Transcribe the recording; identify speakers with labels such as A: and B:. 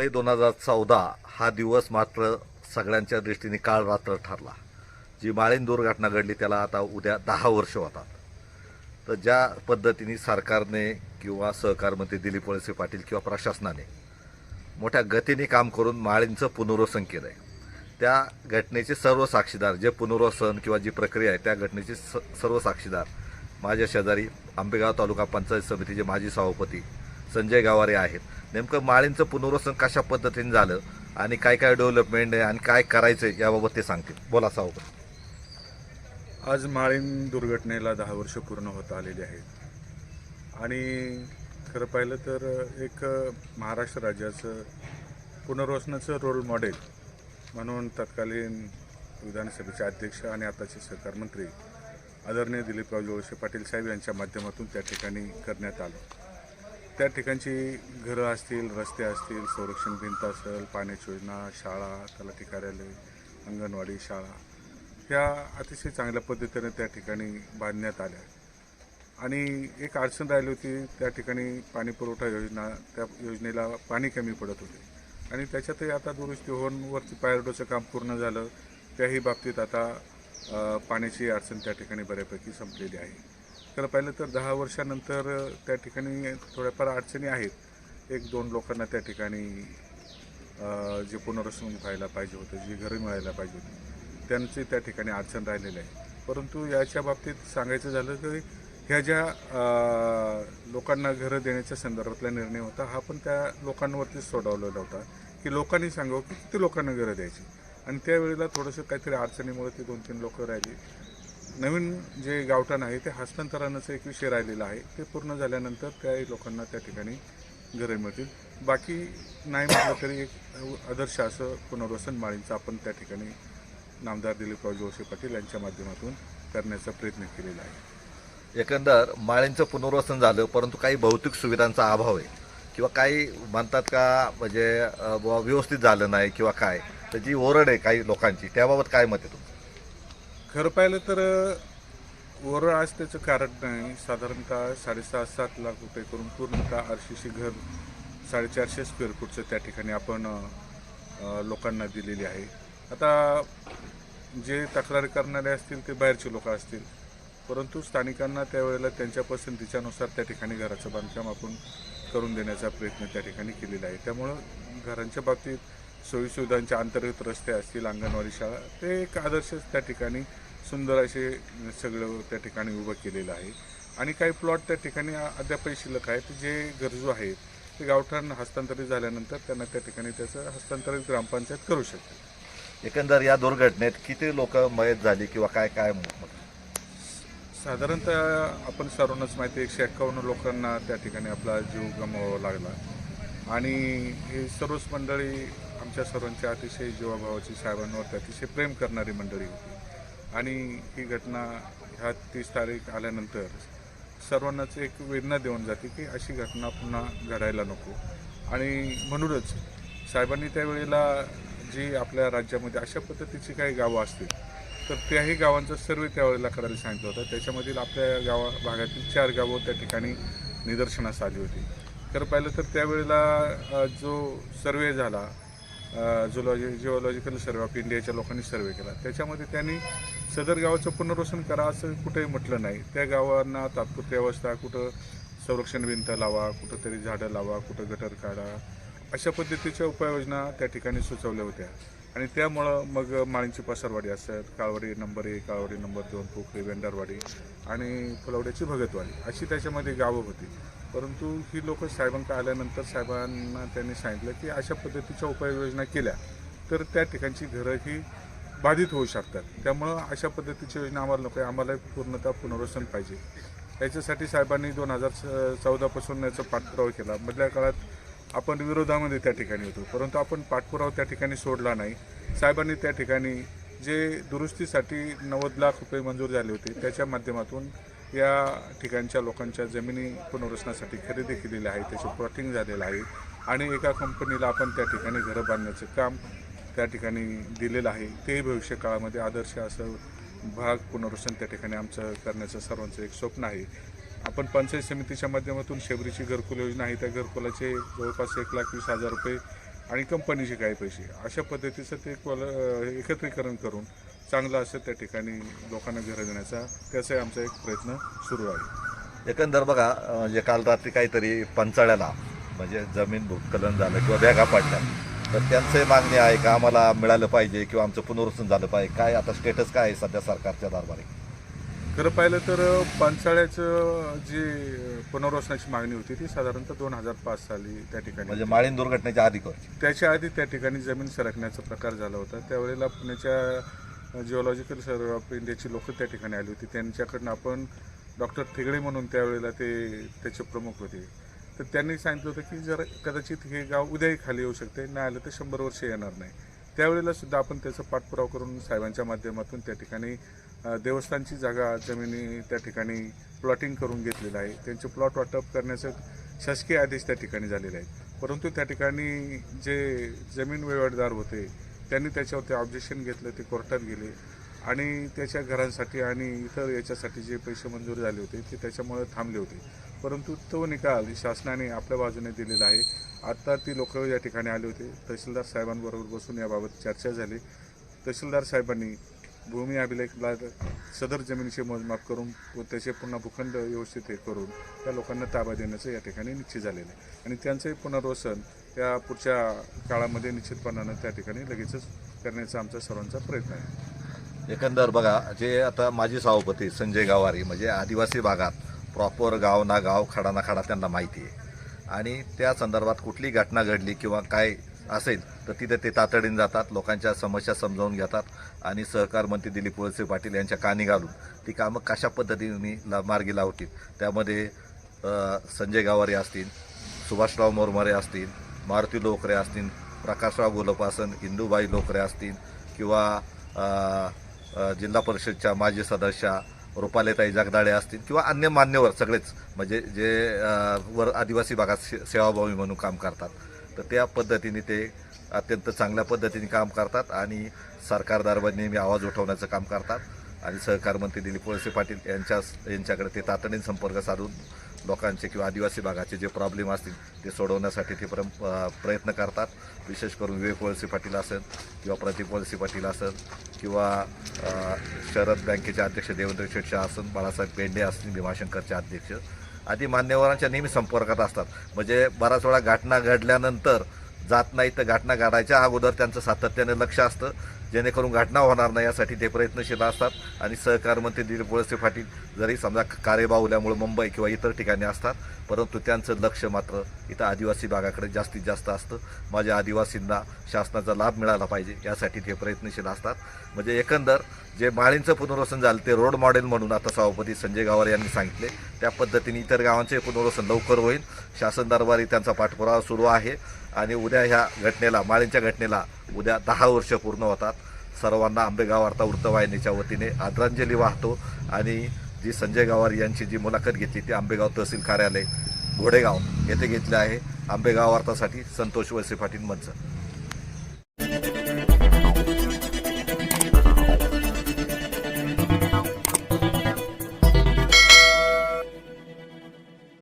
A: जुलै दोन हजार चौदा हा दिवस मात्र सगळ्यांच्या दृष्टीने काळ रात्र ठरला. जी माळीन दुर्घटना घडली त्याला आता उद्या दहा वर्ष होतात. तर ज्या पद्धतीने सरकारने किंवा सहकारमंत्री दिलीप वळसे पाटील किंवा प्रशासनाने मोठ्या गतीने काम करून माळींचं पुनर्वसन केलं आहे त्या घटनेचे सर्व साक्षीदार जे पुनर्वसन किंवा जी प्रक्रिया आहे त्या घटनेचे स सर्व साक्षीदार माझ्या शेजारी आंबेगाव तालुका पंचायत समितीचे माजी सभापती संजय गावारे आहेत. नेमकं माळींचं पुनर्वसन कशा पद्धतीने झालं आणि काय काय डेव्हलपमेंट आहे आणि काय करायचं आहे याबाबत ते सांगतील. बोला सभापती
B: आज माळीण दुर्घटनेला दहा वर्ष पूर्ण होत आलेली आहेत. आणि खरं पाहिलं तर एक महाराष्ट्र राज्याचं पुनर्वसनाचं रोल मॉडेल म्हणून तत्कालीन विधानसभेचे अध्यक्ष आणि आताचे सहकार मंत्री आदरणीय दिलीपराव जोळसे पाटील साहेब यांच्या माध्यमातून त्या ठिकाणी करण्यात आलं. त्या ठिकाणची घरं असतील रस्ते असतील संरक्षण भिंत असेल पाण्याची योजना शाळा तलाठी कार्यालय अंगणवाडी शाळा ह्या अतिशय चांगल्या पद्धतीने त्या ठिकाणी बांधण्यात आल्या. आणि एक अडचण राहिली होती त्या ठिकाणी पाणी पुरवठा योजना त्या योजनेला पाणी कमी पडत होते. आणि त्याच्यातही आता दुरुस्ती होऊन वरती पायरडोचं काम पूर्ण झालं. त्याही बाबतीत आता पाण्याची अडचण त्या ठिकाणी बऱ्यापैकी संपलेली आहे. खरं पाहिलं तर दहा वर्षानंतर त्या ठिकाणी थोड्याफार अडचणी आहेत. एक दोन लोकांना त्या ठिकाणी जे पुनर्वसन व्हायला पाहिजे होतं जी घरं मिळायला पाहिजे होती त्यांची त्या ठिकाणी अडचण राहिलेली आहे. परंतु याच्या बाबतीत सांगायचं झालं तर ह्या ज्या लोकांना घरं देण्याच्या संदर्भातला निर्णय होता हा पण त्या लोकांवरतीच सोडवलेला होता. की लोकांनी सांगावं की किती लोकांना घरं द्यायची? आणि त्यावेळेला थोडंसं काहीतरी अडचणीमुळे ती दोन तीन लोकं राहिली. नवीन जे गावठाण आहे ते हस्तांतरणाचा एक विषय राहिलेला आहे. ते पूर्ण झाल्यानंतर त्या लोकांना त्या ठिकाणी घरे मिळतील. बाकी नाही म्हटलं तरी एक आदर्श असं पुनर्वसन माळींचं आपण त्या ठिकाणी नामदार दिलीपराव जोशी पाटील यांच्या माध्यमातून करण्याचा प्रयत्न केलेला आहे.
A: एकंदर माळींचं पुनर्वसन झालं परंतु काही भौतिक सुविधांचा अभाव आहे. किंवा काही म्हणतात का म्हणजे व्यवस्थित झालं नाही किंवा काय. तर जी ओरड आहे काही लोकांची त्याबाबत काय मत आहे तुमचं?
B: खरं पाहिलं तर ओरळ आज त्याचं कारण नाही. साधारणतः साडेसहा सात लाख रुपये करून पूर्णतः आरशीशी घर साडेचारशे स्क्वेअर फूटचं त्या ठिकाणी आपण लोकांना दिलेली आहे. आता जे तक्रार करणारे असतील ते बाहेरचे लोक असतील परंतु स्थानिकांना त्यावेळेला त्यांच्या पसंतीच्यानुसार त्या ठिकाणी घराचं बांधकाम आपण करून देण्याचा प्रयत्न त्या ठिकाणी केलेला आहे. त्यामुळं घरांच्या बाबतीत सोयीसुविधांच्या अंतर्गत रस्ते असतील अंगणवाडी शाळा ते एक आदर्श त्या ठिकाणी सुंदर असे सगळं त्या ठिकाणी उभं केलेलं आहे आणि काही प्लॉट त्या ठिकाणी अद्यापही शिल्लक आहेत जे गरजू आहेत ते गावठाण हस्तांतरित झाल्यानंतर त्यांना त्या ठिकाणी त्याचं हस्तांतरित ग्रामपंचायत करू शकते
A: एकंदर या दुर्घटनेत किती लोक मयत झाली किंवा काय काय?
B: साधारणतः आपण सर्वांनाच माहिती आहे एकशे एक्कावन्न लोकांना त्या ठिकाणी आपला जीव गमवावा लागला आणि हे सर्वच मंडळी आमच्या सर्वांच्या अतिशय जीवाभावाची साहेबांवरती अतिशय प्रेम करणारी मंडळी होती. आणि ही घटना ह्या तीस तारीख आल्यानंतर सर्वांनाच एक वेदना देऊन जाते की अशी घटना पुन्हा घडायला नको. आणि म्हणूनच साहेबांनी त्यावेळेला जी आपल्या राज्यामध्ये अशा पद्धतीची काही गावं असतील तर त्याही गावांचा सर्वे त्यावेळेला करायला सांगितलं होतं. त्याच्यामधील आपल्या गावा भागातील चार गावं त्या ठिकाणी निदर्शनास आली होती. खरं पाहिलं तर त्यावेळेला जो सर्वे झाला जुलॉजी जिओलॉजिकल सर्वे ऑफ इंडियाच्या लोकांनी सर्वे केला. त्याच्यामध्ये त्यांनी सदर गावाचं पुनर्वसन करा असं कुठेही म्हटलं नाही. त्या गावांना तात्पुरती अवस्था कुठं संरक्षण भिंत लावा कुठंतरी झाडं लावा कुठं गटर काढा अशा पद्धतीच्या उपाययोजना त्या ठिकाणी सुचवल्या होत्या. आणि त्यामुळं मग माळींची पसरवाडी असेल काळवाडी नंबर एक काळवाडी नंबर दोन पोखरी वेंडारवाडी आणि फुलवड्याची भगतवाडी अशी त्याच्यामध्ये गावं होती. परंतु ही लोक साहेबांकडे आल्यानंतर साहेबांना त्यांनी सांगितलं की अशा पद्धतीच्या उपाययोजना केल्या तर त्या ठिकाणची घरं ही बाधित होऊ शकतात. त्यामुळं अशा पद्धतीची योजना आम्हाला नको आहे आम्हाला पूर्णतः पुनर्वसन पाहिजे. याच्यासाठी साहेबांनी दोन हजार चौदापासून याचा पाठपुरावा केला. मधल्या काळात आपण विरोधामध्ये त्या ठिकाणी होतो परंतु आपण पाठपुरावा त्या ठिकाणी सोडला नाही. साहेबांनी त्या ठिकाणी जे दुरुस्तीसाठी नव्वद लाख रुपये मंजूर झाले होते त्याच्या माध्यमातून या ठिकाणच्या लोकांच्या जमिनी पुनर्वसनासाठी खरेदी केलेली आहे त्याचं प्लॉटिंग झालेलं आहे आणि एका कंपनीला आपण त्या ठिकाणी घरं बांधण्याचं काम त्या ठिकाणी दिलेलं आहे. तेही भविष्य काळामध्ये आदर्श असं भाग पुनर्वसन त्या ठिकाणी आमचं करण्याचं सर्वांचं एक स्वप्न आहे. आपण पंचायत समितीच्या माध्यमातून शेबरीची घरकुल योजना आहे त्या घरकुलाचे जवळपास एक लाख वीस हजार रुपये आणि कंपनीचे काही पैसे. अशा पद्धतीचं ते कोल एकत्रीकरण करून चांगलं असं त्या ठिकाणी लोकांना घरं देण्याचा त्याचा आमचा एक प्रयत्न सुरू आहे.
A: एकंदर बघा म्हणजे काल रात्री काहीतरी पंचाळ्याला म्हणजे जमीन भूस्खलन झालं किंवा बॅगा पडल्या. तर त्यांचे मागणी आहे का आम्हाला मिळालं पाहिजे किंवा आमचं पुनर्वसन झालं पाहिजे? काय आता स्टेटस काय आहे सध्या सरकारच्या दरबारी?
B: खरं पाहिलं तर पानसाळ्याचं जी पुनर्वसनाची मागणी होती ती साधारणतः दोन हजार पाच साली त्या ठिकाणी
A: म्हणजे माळीन दुर्घटनेच्या आधी
B: त्याच्या आधी त्या ठिकाणी जमीन सरकण्याचा प्रकार झाला होता. त्यावेळेला पुण्याच्या जिओलॉजिकल सर्वे ऑफ इंडियाची लोक त्या ठिकाणी आली होती. त्यांच्याकडनं आपण डॉक्टर थेगडे म्हणून त्यावेळेला ते त्याचे प्रमुख होते. तर त्यांनी सांगितलं होतं की जर कदाचित हे गाव उद्याही खाली येऊ शकते नाही आलं तर शंभर वर्ष येणार नाही. त्यावेळेला सुद्धा आपण त्याचा पाठपुरावा करून साहेबांच्या माध्यमातून त्या ठिकाणी देवस्थानची जागा जमिनी त्या ठिकाणी प्लॉटिंग करून घेतलेलं आहे. त्यांचे प्लॉट वाटप करण्याचे शासकीय आदेश त्या ठिकाणी झालेले आहेत. परंतु त्या ठिकाणी जे जमीन वहिवाटदार होते त्यांनी त्याच्यावरती ऑब्जेक्शन घेतलं ते कोर्टात गेले. आणि त्याच्या घरांसाठी आणि इतर याच्यासाठी जे पैसे मंजूर झाले होते ते त्याच्यामुळे थांबले होते. परंतु तो निकाल शासनाने आपल्या बाजूने दिलेला आहे. आत्ता ती लोक या ठिकाणी आले होते. तहसीलदार साहेबांबरोबर बसून याबाबत चर्चा झाली. तहसीलदार साहेबांनी भूमी अभिलेखला सदर जमिनीचे मोजमाप करून व त्याचे पुन्हा भूखंड व्यवस्थित हे करून त्या लोकांना ताबा देण्याचं या ठिकाणी निश्चित झालेलं आहे. आणि त्यांचंही पुनर्वसन त्या पुढच्या काळामध्ये निश्चितपणानं त्या ठिकाणी लगेचच करण्याचा आमचा सर्वांचा प्रयत्न आहे.
A: एकंदर बघा जे आता माजी सभापती संजय गावारी म्हणजे आदिवासी भागात प्रॉपर गाव ना गाव खडा ना खडा त्यांना माहिती आहे. आणि त्या संदर्भात कुठली घटना घडली किंवा काय असेल तर तिथे ते तातडीने जातात लोकांच्या समस्या समजावून घेतात आणि सहकार मंत्री दिलीप वळसे पाटील यांच्या कानी घालून ती कामं कशा पद्धतीने ला मार्गी लावतील? त्यामध्ये संजय गावारे असतील सुभाषराव मोरमारे असतील मारुती लोकरे असतील प्रकाशराव गोलपासन इंदूबाई लोकरे असतील किंवा जिल्हा परिषदच्या माजी सदस्या रुपालेताई जगदाळे असतील किंवा अन्य मान्यवर सगळेच म्हणजे जे वर आदिवासी भागात से सेवाभावी म्हणून काम करतात. तर त्या पद्धतीने ते अत्यंत चांगल्या पद्धतीने काम करतात आणि सरकार दरबार नेहमी आवाज उठवण्याचं काम करतात. आणि सहकार मंत्री दिलीप वळसे पाटील यांच्या यांच्याकडे ते तातडीने संपर्क साधून लोकांचे किंवा आदिवासी भागाचे जे प्रॉब्लेम असतील ते सोडवण्यासाठी ते परम प्रयत्न करतात. विशेष करून विवेक वळसे पाटील असेल किंवा प्रदीप वळसे पाटील असेल किंवा शरद बँकेचे अध्यक्ष देवेंद्र शेटशा असेल बाळासाहेब पेंडे असतील भीमाशंकरचे अध्यक्ष. आदी मान्यवरांच्या नेहमी संपर्कात असतात. म्हणजे बराच वेळा घटना घडल्यानंतर जात नाही तर घटना घडायच्या अगोदर त्यांचं सातत्याने लक्ष असतं. जेणेकरून घटना होणार नाही यासाठी ते प्रयत्नशील असतात. आणि सहकार मंत्री दिलीप वळसे पाटील जरी समजा कार्यबाहुल्यामुळे मुंबई किंवा इतर ठिकाणी असतात परंतु त्यांचं लक्ष मात्र इथं आदिवासी भागाकडे जास्तीत जास्त असतं. माझ्या आदिवासींना शासनाचा लाभ मिळाला पाहिजे यासाठी ते प्रयत्नशील असतात. म्हणजे एकंदर जे माळींचं पुनर्वसन झालं ते रोड मॉडेल म्हणून आता सभापती संजय गावार यांनी सांगितले. त्या पद्धतीने इतर गावांचे पुनर्वसन लवकर होईल. शासन दरबारी त्यांचा पाठपुरावा सुरू आहे. आणि उद्या ह्या घटनेला माळींच्या घटनेला उद्या दहा वर्ष पूर्ण होतात. सर्वांना आंबेगाव वार्ता वृत्तवाहिनीच्या वतीने आदरांजली वाहतो. आणि जी संजय गावार यांची जी मुलाखत घेतली ती आंबेगाव तहसील कार्यालय घोडेगाव येथे घेतली आहे. आंबेगाव वार्तासाठी संतोष वळसे पाटील मंच.